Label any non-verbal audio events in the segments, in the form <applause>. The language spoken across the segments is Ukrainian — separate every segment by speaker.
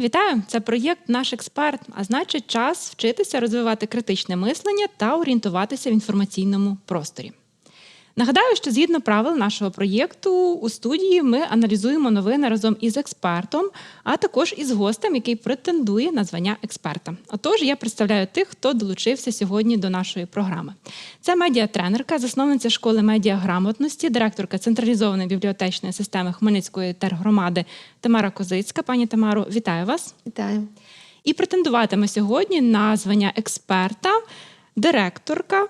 Speaker 1: Вітаю! Це проєкт Наш експерт. А значить, час вчитися розвивати критичне мислення та орієнтуватися в інформаційному просторі. Нагадаю, що згідно правил нашого проєкту у студії ми аналізуємо новини разом із експертом, а також із гостем, який претендує на звання експерта. Отож, я представляю тих, хто долучився сьогодні до нашої програми. Це медіатренерка, засновниця школи медіаграмотності, директорка централізованої бібліотечної системи Хмельницької тергромади Тамара Козицька. Пані Тамаро, вітаю вас!
Speaker 2: Вітаю.
Speaker 1: І претендуватиме сьогодні на звання експерта, директорка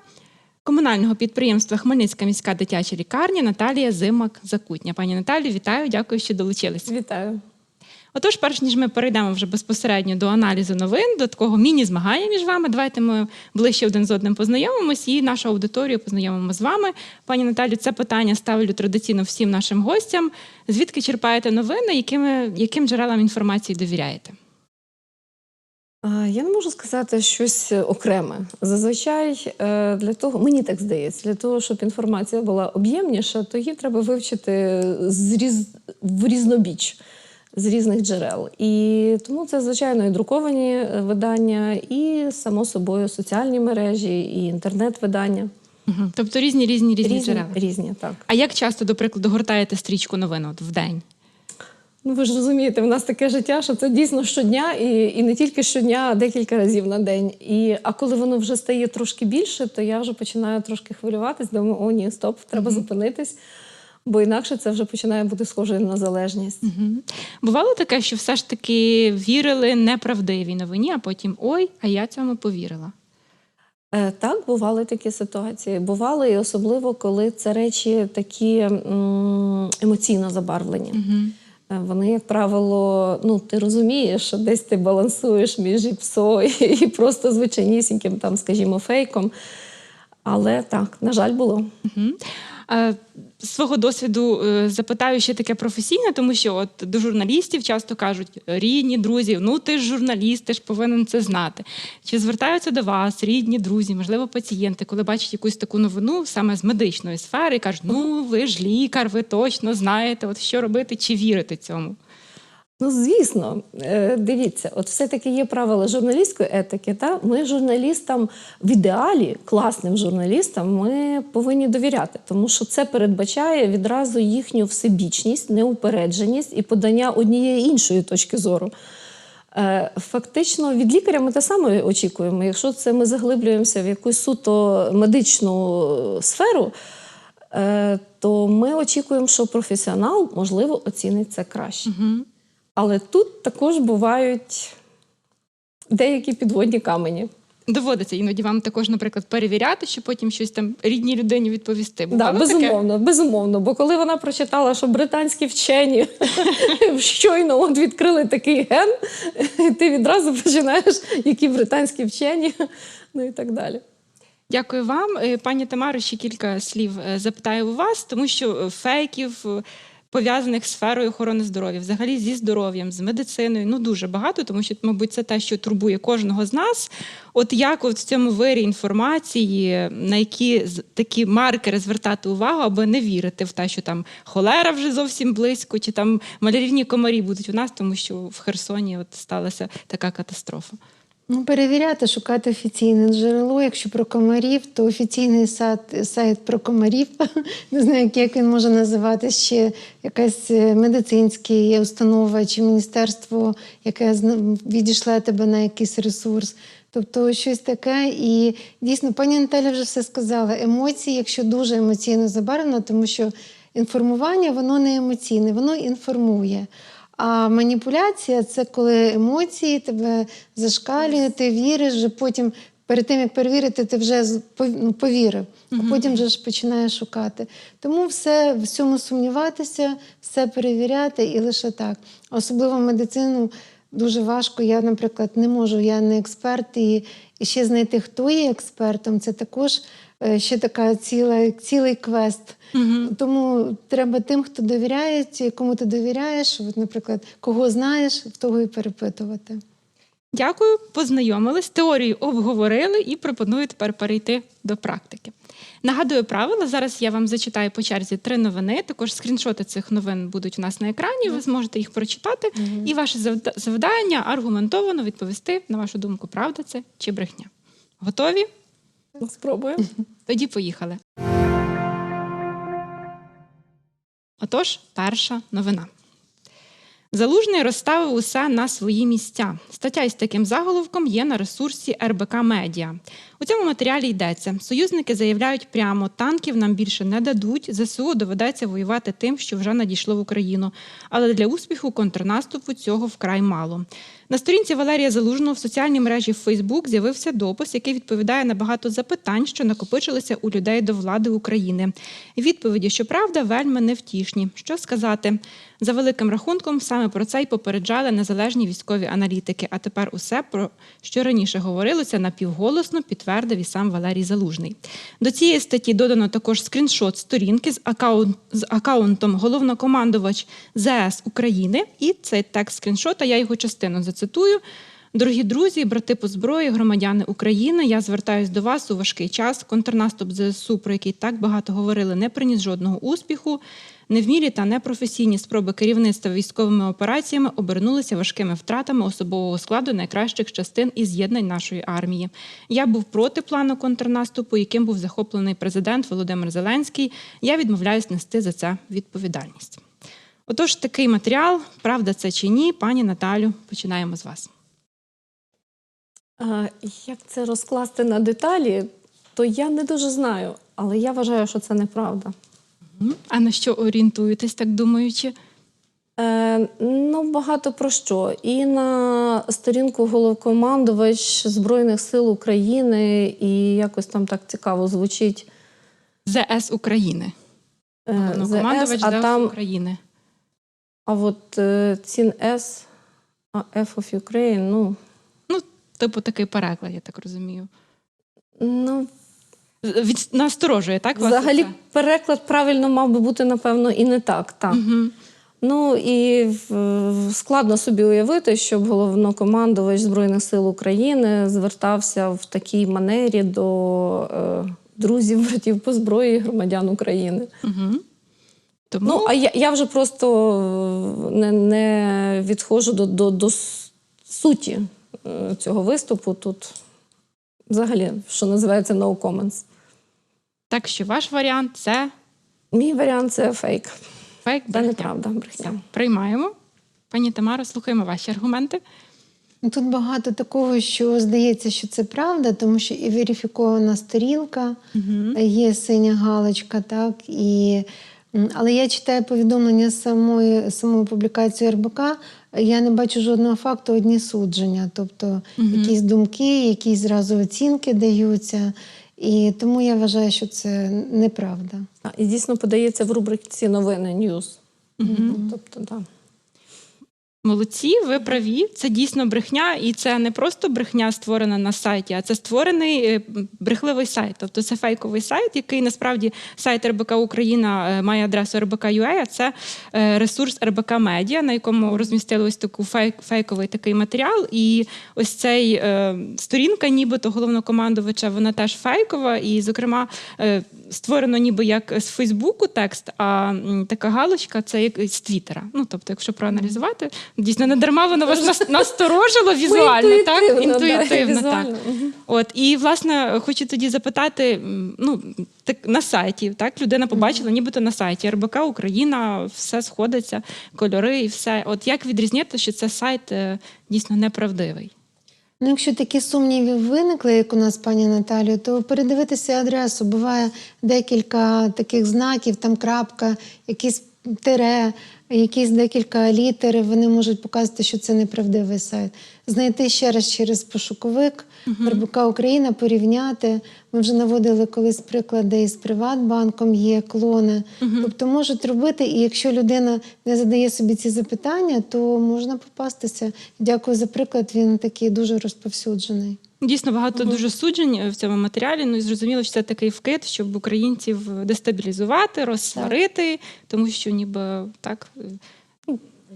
Speaker 1: комунального підприємства Хмельницька міська дитяча лікарня Наталія Зимак Закутня. Пані Наталі, вітаю, дякую, що долучились.
Speaker 2: Вітаю.
Speaker 1: Отож, перш ніж ми перейдемо вже безпосередньо до аналізу новин, до такого міні-змагання між вами, давайте ми ближче один з одним познайомимось і нашу аудиторію познайомимо з вами. Пані Наталю, це питання ставлю традиційно всім нашим гостям. Звідки черпаєте новини, якими, яким джерелам інформації довіряєте?
Speaker 2: Я не можу сказати щось окреме. Зазвичай е, для того, мені так здається, для того, щоб інформація була об'ємніша, то її треба вивчити з різ, в різнобіч з різних джерел. І тому це, звичайно, і друковані е, видання, і само собою соціальні мережі, і інтернет-видання.
Speaker 1: Угу. Тобто різні різні різні,
Speaker 2: Різні,
Speaker 1: джерела.
Speaker 2: різні, так.
Speaker 1: А як часто, до прикладу, гортаєте стрічку новин от в день?
Speaker 2: Ну, ви ж розумієте, в нас таке життя, що це дійсно щодня, і, і не тільки щодня, а декілька разів на день. І, а коли воно вже стає трошки більше, то я вже починаю трошки хвилюватись, думаю, о, ні, стоп, треба зупинитись, бо інакше це вже починає бути схоже на залежність.
Speaker 1: Угу. Бувало таке, що все ж таки вірили неправдивій новині, а потім ой, а я цьому повірила.
Speaker 2: Е, Так, бували такі ситуації. Бували, і особливо, коли це речі такі м, емоційно забарвлені.
Speaker 1: Угу.
Speaker 2: Е, Вони, як правило, ну ти розумієш, що десь ти балансуєш між іпсо <laughs> і просто звичайнісіньким, там, скажімо, фейком. Але так, на жаль, було.
Speaker 1: Угу. З свого досвіду е, запитаю ще таке професійне, тому що от до журналістів часто кажуть рідні, друзі, ну ти ж журналіст, ти ж повинен це знати. Чи звертаються до вас рідні, друзі, можливо, пацієнти, коли бачать якусь таку новину саме з медичної сфери, і кажуть, ну ви ж лікар, ви точно знаєте, от що робити, чи вірите цьому?
Speaker 2: Ну, звісно, Е, дивіться, от все-таки є правила журналістської етики. Та? Ми журналістам в ідеалі, класним журналістам, ми повинні довіряти, тому що це передбачає відразу їхню всебічність, неупередженість і подання однієї іншої точки зору. Е, Фактично, від лікаря ми те саме очікуємо. Якщо це ми заглиблюємося в якусь суто медичну сферу, е, то ми очікуємо, що професіонал, можливо, оцінить це краще.
Speaker 1: Угу.
Speaker 2: Але тут також бувають деякі підводні камені.
Speaker 1: Доводиться іноді вам також, наприклад, перевіряти, щоб потім щось там рідній людині відповісти.
Speaker 2: Да,
Speaker 1: Бувало таке?
Speaker 2: безумовно, безумовно. Бо коли вона прочитала, що британські вчені <laughs> щойно от відкрили такий ген, <laughs> ти відразу починаєш, які британські вчені, ну і так далі.
Speaker 1: Дякую вам, Е, пані Тамаро. Ще кілька слів е, запитаю у вас, тому що е, фейків пов'язаних з сферою охорони здоров'я, взагалі зі здоров'ям, з медициною, ну дуже багато, тому що, мабуть, це те, що турбує кожного з нас. От як от в цьому вирі інформації, на які такі маркери звертати увагу, аби не вірити в те, що там холера вже зовсім близько, чи там малярівні комарі будуть у нас, тому що в Херсоні от сталася така катастрофа.
Speaker 3: Ну, перевіряти, шукати офіційне джерело. Якщо про комарів, то офіційний сайт, сайт про комарів, <laughs> не знаю, як він може називатися, ще якась е, медицинська установа чи міністерство, яке відійшле тебе на якийсь ресурс. Тобто щось таке. І дійсно, пані Наталя вже все сказала. Емоції, якщо дуже емоційно забарвлено, тому що інформування воно не емоційне, воно інформує. А маніпуляція це коли емоції тебе зашкалює, ти віриш, вже потім, перед тим як перевірити, ти вже ну, повірив, а потім вже ж починаєш шукати. Тому все в цьому сумніватися, все перевіряти і лише так. Особливо медицину дуже важко. Я, наприклад, не можу, я не експерт, і, ще знайти, хто є експертом, це також ще така ціла, цілий квест. Тому треба тим, хто довіряє, кому ти довіряєш, от, наприклад, кого знаєш, в того і перепитувати.
Speaker 1: Дякую, познайомились, теорію обговорили і пропоную тепер перейти до практики. Нагадую правила. Зараз я вам зачитаю по черзі три новини. Також скріншоти цих новин будуть у нас на екрані. Ви зможете їх прочитати. І ваше завда- завдання аргументовано відповісти, на вашу думку, правда це чи брехня. Готові?
Speaker 2: Спробуємо. <laughs>
Speaker 1: Тоді поїхали. Отож, перша новина. Залужний розставив усе на свої місця. Стаття із таким заголовком є на ресурсі РБК Медіа. У цьому матеріалі йдеться: союзники заявляють прямо, танків нам більше не дадуть. ЗСУ доведеться воювати тим, що вже надійшло в Україну. Але для успіху контрнаступу цього вкрай мало. На сторінці Валерія Залужного в соціальній мережі Facebook з'явився допис, який відповідає на багато запитань, що накопичилися у людей до влади України. Відповіді, щоправда, вельми невтішні. Що сказати? За великим рахунком, саме про це й попереджали незалежні військові аналітики. А тепер усе, про що раніше говорилося, напівголосно підтвердив і сам Валерій Залужний. До цієї статті додано також скріншот сторінки з, акаунт, з акаунтом головнокомандувач ЗС України. І цей текст скріншота, я його частину зацитую. Дорогі друзі, брати по зброї, громадяни України, я звертаюсь до вас у важкий час. Контрнаступ ЗСУ, про який так багато говорили, не приніс жодного успіху. Невмілі та непрофесійні спроби керівництва військовими операціями обернулися важкими втратами особового складу найкращих частин і з'єднань нашої армії. Я був проти плану контрнаступу, яким був захоплений президент Володимир Зеленський. Я відмовляюсь нести за це відповідальність. Отож, такий матеріал, правда це чи ні, пані Наталю, починаємо з вас.
Speaker 2: Як це розкласти на деталі, то я не дуже знаю, але я вважаю, що це неправда.
Speaker 1: А на що орієнтуєтесь, так думаючи?
Speaker 2: Е, ну, багато про що. І на сторінку головкомандувач Збройних сил України, і якось там так цікаво звучить
Speaker 1: ЗС України.
Speaker 2: е, ЗС, а там,
Speaker 1: України.
Speaker 2: А от е, цін С, а F of Ukraine, ну,
Speaker 1: Ну, типу, такий переклад, я так розумію.
Speaker 2: ну
Speaker 1: Від... Насторожує, так?
Speaker 2: взагалі
Speaker 1: це?
Speaker 2: переклад правильно мав би бути, напевно, і не так. так.
Speaker 1: Мгм.
Speaker 2: Ну і складно собі уявити, щоб головнокомандувач Збройних сил України звертався в такій манері до е, друзів, братів по зброї громадян України.
Speaker 1: Мгм. Тому
Speaker 2: Ну, а я, я вже просто е, не, не відходжу до, до, до суті е, цього виступу. Тут взагалі, що називається no comments.
Speaker 1: так що ваш варіант це
Speaker 2: Мій варіант це фейк.
Speaker 1: фейк
Speaker 2: Це неправда, брехня.
Speaker 1: Приймаємо. Пані Тамаро, слухаємо ваші аргументи.
Speaker 3: Ну, Тут багато такого, що здається, що це правда, тому що і верифікована сторінка, є синя галочка, так і. Але я читаю повідомлення самої самої публікації РБК. Я не бачу жодного факту, одні судження, тобто якісь думки, якісь зразу оцінки даються. І тому я вважаю, що це неправда.
Speaker 2: А, І дійсно подається в рубриці новини Ньюз. Тобто, так.
Speaker 1: Молодці, ви праві. Це дійсно брехня, і це не просто брехня створена на сайті, а це створений е, брехливий сайт. Тобто це фейковий сайт, який насправді сайт РБК Україна е, має адресу РБК.UA, а це е, ресурс РБК Медіа, на якому розмістили ось таку фейк, фейковий такий матеріал. І ось цей е, сторінка, нібито головнокомандувача, вона теж фейкова. І, зокрема, е, створено ніби як з Фейсбуку текст, а така галочка це як з Твіттера. Ну тобто, якщо проаналізувати, дійсно не дарма воно вас <laughs> насторожило візуально, так
Speaker 2: Інтуїтивно, да,
Speaker 1: так.
Speaker 2: візуально.
Speaker 1: От і власне хочу тоді запитати: ну так на сайті, так людина побачила, нібито на сайті РБК Україна, все сходиться, кольори і все. От як відрізняти, що це сайт е, дійсно неправдивий?
Speaker 3: Ну, якщо такі сумніви виникли, як у нас пані Наталію, то передивитися адресу. Буває декілька таких знаків, там крапка, якісь тире, якісь декілька літер. Вони можуть показати, що це неправдивий сайт. Знайти ще раз через пошуковик РБК Україна, порівняти. Ми вже наводили колись приклади із Приватбанком, є клони. Тобто можуть робити, і якщо людина не задає собі ці запитання, то можна попастися. Дякую за приклад. Він такий дуже розповсюджений.
Speaker 1: Дійсно багато дуже суджень е, в цьому матеріалі. Ну і зрозуміло, що це такий вкид, щоб українців дестабілізувати, розсварити, тому що ніби так.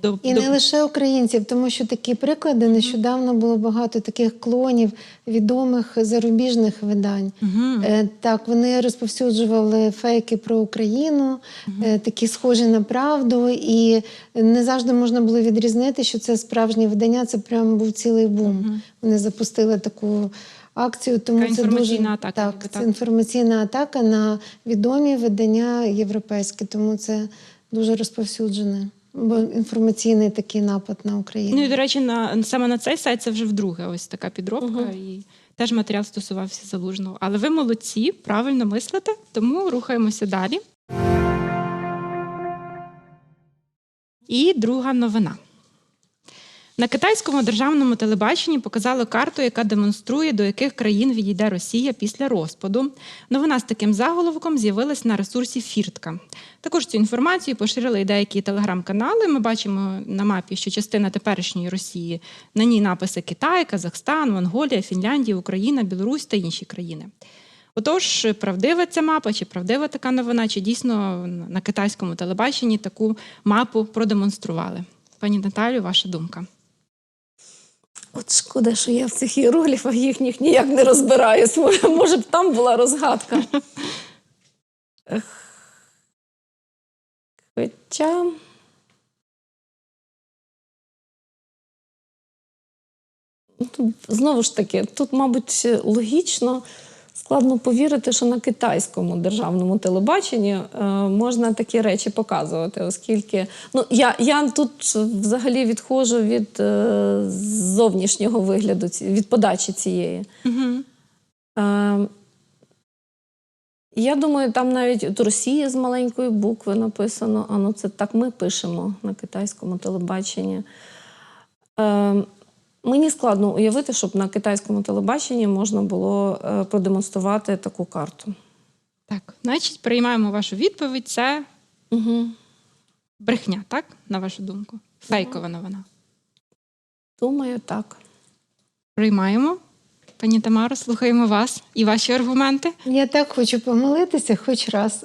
Speaker 1: До,
Speaker 3: І
Speaker 1: до-
Speaker 3: не лише українців, тому що такі приклади нещодавно було багато таких клонів відомих зарубіжних видань. Е, Так, вони розповсюджували фейки про Україну, е, такі схожі на правду, і не завжди можна було відрізнити, що це справжнє видання. Це прямо був цілий бум. Вони запустили таку акцію, тому
Speaker 1: Така
Speaker 3: це
Speaker 1: інформаційна
Speaker 3: дуже
Speaker 1: атака,
Speaker 3: так, це
Speaker 1: так.
Speaker 3: інформаційна атака на відомі видання європейські, тому це дуже розповсюджене. Бо інформаційний такий напад на Україну.
Speaker 1: Ну і до речі, на саме на цей сайт це вже вдруге. Ось така підробка, і теж матеріал стосувався залужного. Але ви молодці, правильно мислите, тому рухаємося далі. І друга новина. На китайському державному телебаченні показали карту, яка демонструє, до яких країн відійде Росія після розпаду. Новина з таким заголовком з'явилась на ресурсі Фіртка. Також цю інформацію поширили і деякі телеграм-канали. Ми бачимо на мапі, що частина теперішньої Росії на ній написи Китай, Казахстан, Монголія, Фінляндія, Україна, Білорусь та інші країни. Отож, правдива ця мапа, чи правдива така новина, чи дійсно на китайському телебаченні таку мапу продемонстрували? Пані Наталю, ваша думка.
Speaker 2: От шкода, що я в цих іерогліфах їхніх ніяк не розбираюсь. Може, б там була розгадка. Хоча. Знову ж таки, тут, мабуть, логічно складно повірити, що на китайському державному телебаченні е, можна такі речі показувати, оскільки ну, я, я тут взагалі відходжу від е, зовнішнього вигляду, від подачі цієї.
Speaker 1: Угу.
Speaker 2: Е, я думаю, там навіть от Росія з маленької букви написано. А ну це так ми пишемо на китайському телебаченні. Е, мені складно уявити, щоб на китайському телебаченні можна було е, продемонструвати таку карту.
Speaker 1: Так, значить, приймаємо вашу відповідь. Це
Speaker 2: Угу.
Speaker 1: брехня, так? На вашу думку? Фейкова новина.
Speaker 2: Думаю, так.
Speaker 1: Приймаємо. Пані Тамаро, слухаємо вас і ваші аргументи.
Speaker 3: Я так хочу помилитися хоч раз.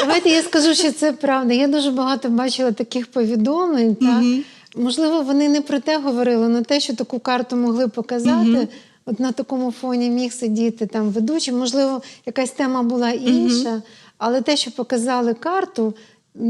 Speaker 3: Давайте я скажу, що це правда. Я дуже багато бачила таких повідомлень. Та? Можливо, вони не про те говорили, але те, що таку карту могли показати.
Speaker 1: Мгм.
Speaker 3: От на такому фоні міг сидіти там ведучий. Можливо, якась тема була інша, але те, що показали карту,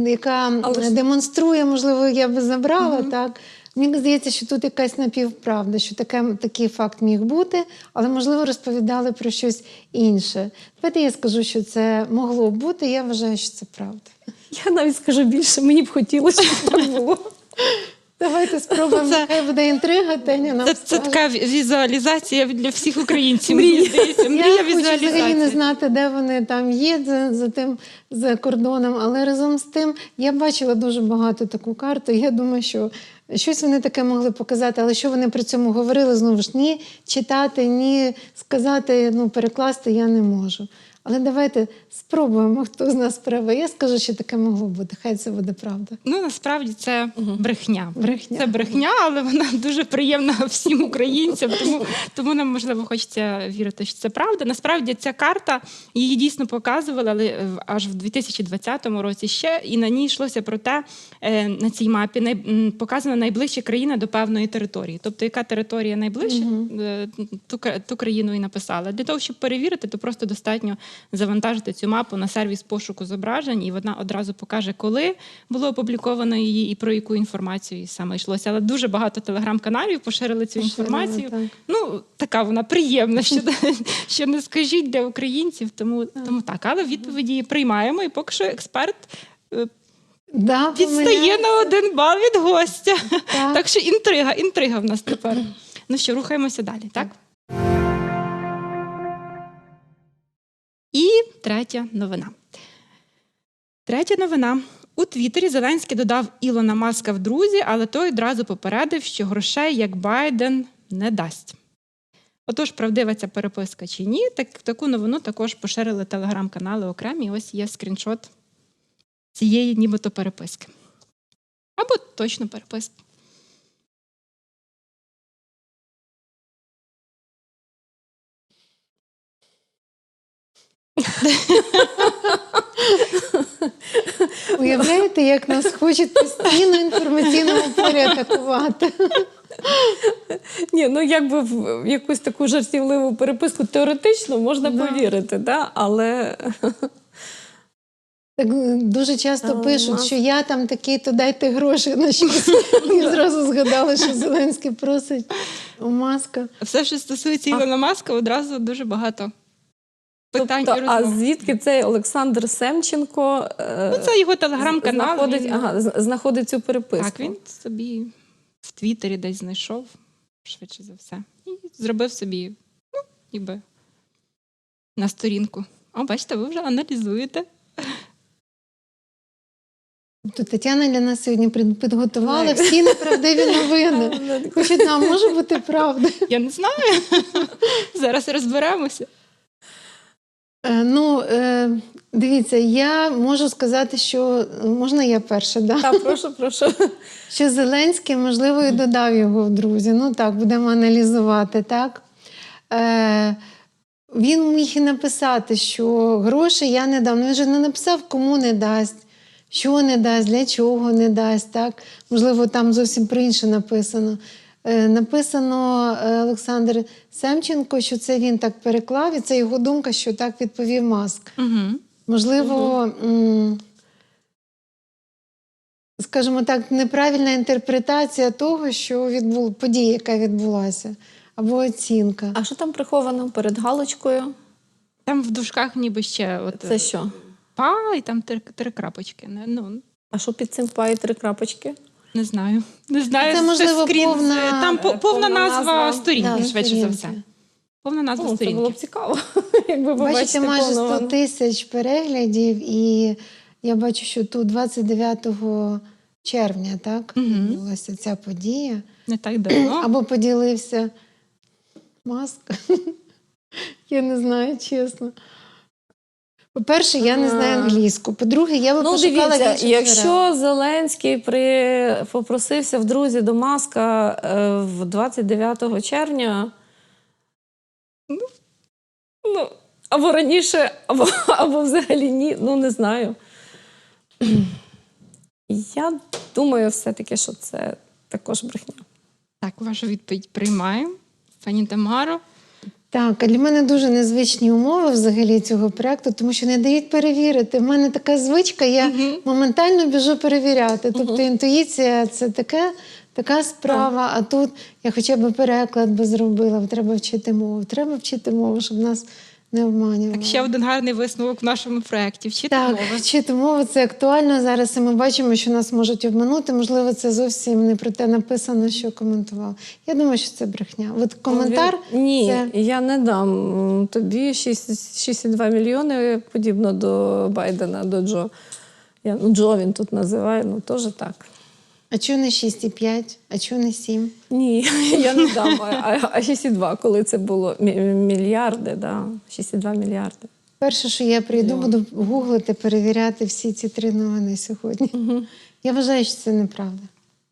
Speaker 3: яка
Speaker 2: Але
Speaker 3: демонструє, можливо, я би забрала, так. Мені здається, що тут якась напівправда, що таке, такий факт міг бути, але, можливо, розповідали про щось інше. Давайте я скажу, що це могло б бути, я вважаю, що це правда.
Speaker 2: Я навіть скажу більше, мені б хотілося, щоб так було. <laughs>
Speaker 3: Давайте спробуємо.
Speaker 1: Це-
Speaker 3: Хай буде інтрига, Теня нам
Speaker 1: Це, це
Speaker 3: скаже.
Speaker 1: така візуалізація для всіх українців.
Speaker 2: Мрія.
Speaker 1: Мені здається, мрія
Speaker 3: Я хочу взагалі не знати, де вони там є за, за тим за кордоном, але разом з тим я бачила дуже багато таку карту. Я думаю, що щось вони таке могли показати, але що вони при цьому говорили, знову ж ні читати, ні сказати, ну перекласти я не можу. Але давайте спробуємо, хто з нас правий. Я скажу, що таке могло бути. Хай це буде правда.
Speaker 1: Ну насправді це брехня.
Speaker 3: Брехня.
Speaker 1: Це брехня, але вона дуже приємна <laughs> всім українцям. Тому, тому нам можливо хочеться вірити, що це правда. Насправді ця карта її дійсно показували, але аж в 2020 році ще і на ній йшлося про те, е, на цій мапі най, м, найближча країна до певної території. Тобто, яка територія найближча, е, ту, ту країну і написали. Для того, щоб перевірити, то просто достатньо завантажити цю мапу на сервіс пошуку зображень, і вона одразу покаже, коли було опубліковано її і про яку інформацію саме йшлося. Але дуже багато телеграм-каналів поширили цю
Speaker 3: Поширили,
Speaker 1: інформацію.
Speaker 3: так.
Speaker 1: Ну, така вона приємна, що, <laughs> що не скажіть для українців, тому, тому так. Але відповіді приймаємо, і поки що експерт.
Speaker 3: Да,
Speaker 1: Відстає на один бал від гостя.
Speaker 3: Так.
Speaker 1: Так що інтрига, інтрига в нас тепер. Ну що, рухаємося далі, так? І третя новина. Третя новина. У Твіттері Зеленський додав Ілона Маска в друзі, але той одразу попередив, що грошей як Байден не дасть. Отож, правдива ця переписка чи ні, так, таку новину також поширили телеграм-канали окремі. Ось є скріншот цієї нібито переписки. Або точно переписки.
Speaker 3: Уявляєте, як нас хочуть постійно інформаційному полі атакувати?
Speaker 2: Ні, ну якби в якусь таку жартівливу переписку теоретично можна
Speaker 3: Да.
Speaker 2: повірити, да? але
Speaker 3: Так е, дуже часто
Speaker 2: Але
Speaker 3: пишуть, що я там такий, то дайте гроші на щось. <laughs> І зразу згадали, що Зеленський просить у маска.
Speaker 1: Все, що стосується Ілона Маска, одразу дуже багато питань
Speaker 2: тобто,
Speaker 1: і
Speaker 2: а звідки цей Олександр Семченко е,
Speaker 1: Ну, це його телеграм-канал.
Speaker 2: знаходить,
Speaker 1: він-
Speaker 2: ага, знаходить цю переписку?
Speaker 1: Так, він собі в Твіттері десь знайшов, швидше за все. І зробив собі, ну, ніби на сторінку. О, бачите, ви вже аналізуєте.
Speaker 3: То Тетяна для нас сьогодні підготувала всі неправдиві новини. <laughs> Хоч одна може бути правда.
Speaker 1: Я не знаю. <laughs> Зараз розберемося.
Speaker 3: Е, Ну, е, дивіться, я можу сказати, що можна я перша, да?
Speaker 2: Так, прошу, прошу. <laughs>
Speaker 3: що Зеленський, можливо, і додав його в друзі. Ну так, будемо аналізувати, так? Е, він міг і написати, що гроші я не дам. Ну, він же не написав, кому не дасть, що не дасть, для чого не дасть. Так? Можливо, там зовсім про інше написано. Е, написано е, Олександр Семченко, що це він так переклав, і це його думка, що так відповів Маск.
Speaker 1: Угу.
Speaker 3: Можливо, м, скажімо так, неправильна інтерпретація того, що відбул, події, яка відбулася, або оцінка.
Speaker 2: А що там приховано перед галочкою?
Speaker 1: Там в дужках ніби ще от,
Speaker 2: Це що?
Speaker 1: Па, і там три, три крапочки. Не, ну,
Speaker 2: А що під цим пає три крапочки?
Speaker 1: не знаю. Не знаю.
Speaker 3: Це, можливо,
Speaker 1: скрін
Speaker 3: повна-
Speaker 1: Там повна
Speaker 2: повна
Speaker 1: назва
Speaker 2: назва.
Speaker 1: сторінки,
Speaker 3: Да,
Speaker 1: швидше за все. Повна назва
Speaker 2: О, це було б цікаво, <laughs> якби ви
Speaker 3: Бачите,
Speaker 2: бачите
Speaker 3: майже 100 тисяч переглядів, і я бачу, що тут 29 червня так, відбулася ця подія.
Speaker 1: Не так давно.
Speaker 3: Або поділився маск. <laughs> Я не знаю, чесно. По-перше, я не знаю англійську. По-друге, я би
Speaker 2: Ну,
Speaker 3: пошукала
Speaker 2: дивіться, якщо. Зеленський при... попросився в друзі до Маска е, в 29 червня, ну, ну, або раніше, або, або взагалі ні, ну не знаю. Я думаю, все-таки, що це також брехня.
Speaker 1: Так, вашу відповідь приймаємо. Пані Тамаро.
Speaker 3: Так, для мене дуже незвичні умови взагалі цього проекту, тому що не дають перевірити. У мене така звичка, я моментально біжу перевіряти. Тобто інтуїція це таке, така справа. А тут я хоча б переклад би зробила, треба вчити мову. Треба вчити мову, щоб нас не обманювали.
Speaker 1: Так, ще один гарний висновок в нашому проєкті. Вчити
Speaker 3: Так,
Speaker 1: мови.
Speaker 3: вчити мову це актуально зараз. І ми бачимо, що нас можуть обманути. Можливо, це зовсім не про те написано, що коментував. Я думаю, що це брехня. От коментар
Speaker 2: Ні,
Speaker 3: це
Speaker 2: я не дам тобі 6 6,2 мільйони, подібно до Байдена, до Джо. Я, ну, Джо він тут називає, ну теж так.
Speaker 3: А чого не 6,5, а чого не 7?
Speaker 2: Ні, <laughs> я не дам. А, а- а 6,2, коли це було Мі- мільярди, да. 6,2 мільярди.
Speaker 3: Перше, що я прийду, буду гуглити, перевіряти всі ці три новини сьогодні. Я вважаю, що це неправда.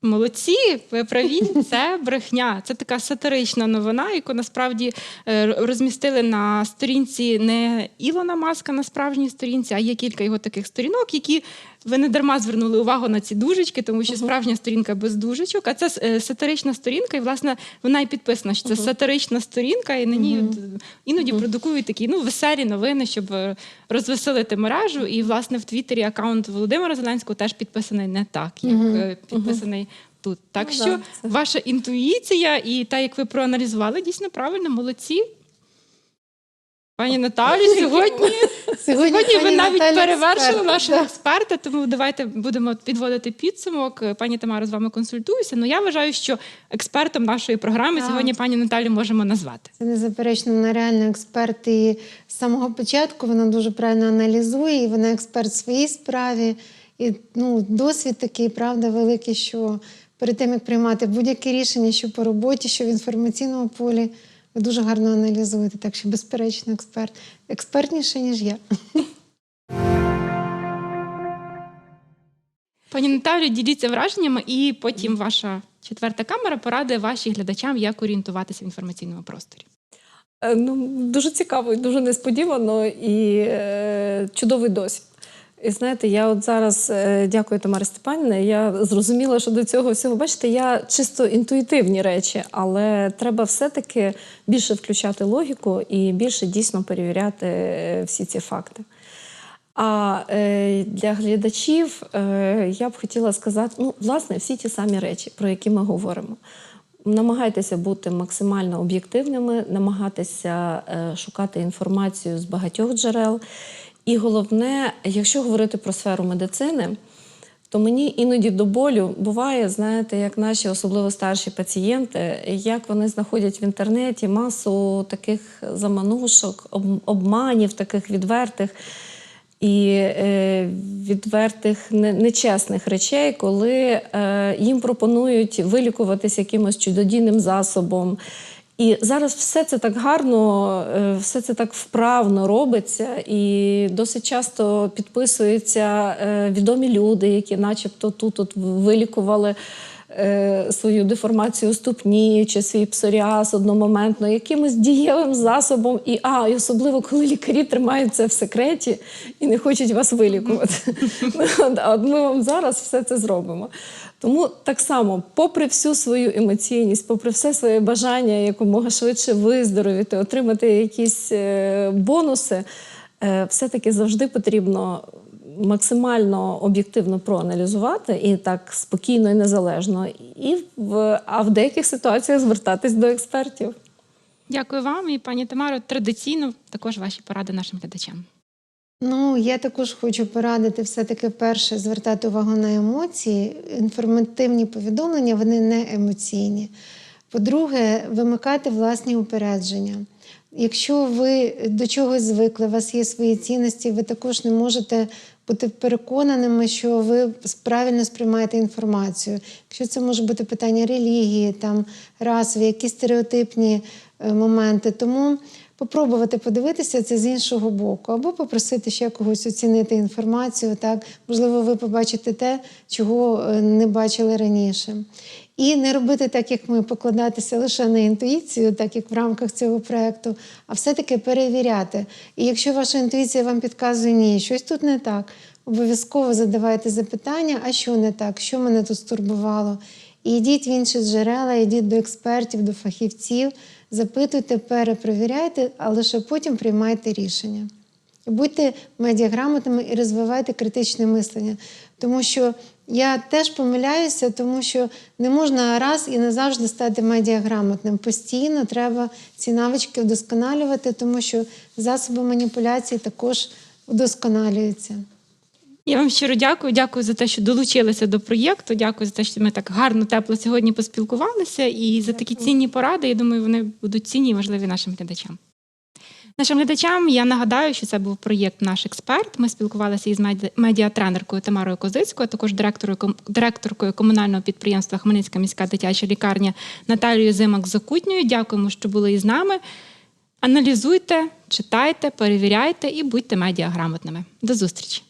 Speaker 1: Молодці, ви праві, це брехня. Це така сатирична новина, яку насправді е, розмістили на сторінці не Ілона Маска на справжній сторінці, а є кілька його таких сторінок, які ви не дарма звернули увагу на ці дужечки, тому що справжня сторінка без дужечок, а це е, сатирична сторінка, і власне вона і підписана, що це сатирична сторінка, і на ній от, іноді продукують такі ну веселі новини, щоб е, розвеселити мережу. І власне в Твіттері аккаунт Володимира Зеленського теж підписаний не так, як е, підписаний тут. Так
Speaker 2: Ну
Speaker 1: що
Speaker 2: да,
Speaker 1: ваша інтуїція і та, як ви проаналізували, дійсно правильно, молодці. Пані Наталі, сьогодні, сьогодні ви навіть
Speaker 3: Наталя
Speaker 1: перевершили
Speaker 3: експерт,
Speaker 1: нашого
Speaker 3: да.
Speaker 1: експерта, тому давайте будемо підводити підсумок. Пані Тамара з вами консультуюся. Ну я вважаю, що експертом нашої програми
Speaker 3: Так.
Speaker 1: сьогодні пані Наталі можемо назвати.
Speaker 3: Це незаперечно вона реально експерт. І з самого початку вона дуже правильно аналізує, і вона експерт в своїй справі. І ну, досвід такий, правда, великий, що перед тим, як приймати будь-яке рішення, що по роботі, що в інформаційному полі, ви дуже гарно аналізуєте. Так що, безперечно, експерт. Експертніше, ніж я.
Speaker 1: Пані Наталю, діліться враженнями, і потім ваша четверта камера порадує вашим глядачам, як орієнтуватися в інформаційному просторі.
Speaker 2: Е, Ну, дуже цікаво, і дуже несподівано і е, чудовий досвід. І знаєте, я от зараз е, дякую Тамарі Степанівна. Я зрозуміла, що до цього всього, бачите, я чисто інтуїтивні речі, але треба все-таки більше включати логіку і більше дійсно перевіряти е, всі ці факти. А е, для глядачів я б хотіла сказати, ну, власне, всі ті самі речі, про які ми говоримо. Намагайтеся бути максимально об'єктивними, намагатися шукати інформацію з багатьох джерел. І головне, якщо говорити про сферу медицини, то мені іноді до болю буває, знаєте, як наші особливо старші пацієнти, як вони знаходять в інтернеті масу таких заманушок, обманів, таких відвертих і е, відвертих нечесних речей, коли е, їм пропонують вилікуватись якимось чудодійним засобом. І зараз все це так гарно, е, все це так вправно робиться, і досить часто підписуються е, відомі люди, які, начебто, тут от вилікували свою деформацію ступні чи свій псоріаз одномоментно, якимось дієвим засобом. І, а, і особливо, коли лікарі тримають це в секреті і не хочуть вас вилікувати. От, ми вам зараз все це зробимо. Тому так само, попри всю свою емоційність, попри все своє бажання якомога швидше виздоровіти, отримати якісь е, бонуси, е, все-таки завжди потрібно максимально об'єктивно проаналізувати і так спокійно і незалежно, і в, а в деяких ситуаціях звертатись до експертів.
Speaker 1: Дякую вам і пані Тамаро. Традиційно також ваші поради нашим глядачам.
Speaker 3: Ну, я також хочу порадити все-таки перше звертати увагу на емоції. Інформативні повідомлення вони не емоційні. По-друге, вимикати власні упередження. Якщо ви до чогось звикли, у вас є свої цінності, ви також не можете бути переконаними, що ви правильно сприймаєте інформацію. Якщо це може бути питання релігії, там расові, якісь стереотипні е, моменти. Тому попробувати подивитися це з іншого боку, або попросити ще когось оцінити інформацію. Так, можливо, ви побачите те, чого е, не бачили раніше. І не робити так, як ми, покладатися лише на інтуїцію, так як в рамках цього проєкту, а все-таки перевіряти. І якщо ваша інтуїція вам підказує, ні, щось тут не так, обов'язково задавайте запитання, а що не так, що мене тут стурбувало. І йдіть в інші джерела, йдіть до експертів, до фахівців, запитуйте, перепровіряйте, а лише потім приймайте рішення. Будьте медіаграмотними і розвивайте критичне мислення. Тому що я теж помиляюся, тому що не можна раз і назавжди стати медіаграмотним. Постійно треба ці навички вдосконалювати, тому що засоби маніпуляції також вдосконалюються.
Speaker 1: Я вам щиро дякую. Дякую за те, що долучилися до проєкту. Дякую за те, що ми так гарно, тепло сьогодні поспілкувалися. І за такі цінні поради. Я думаю, вони будуть цінні і важливі нашим глядачам. Нашим глядачам я нагадаю, що це був проєкт Наш експерт. Ми спілкувалися із медіатренеркою Тамарою Козицькою, а також директорою директоркою комунального підприємства Хмельницька міська дитяча лікарня Наталією Зимак Закутньою. Дякуємо, що були із нами. Аналізуйте, читайте, перевіряйте і будьте медіаграмотними. До зустрічі!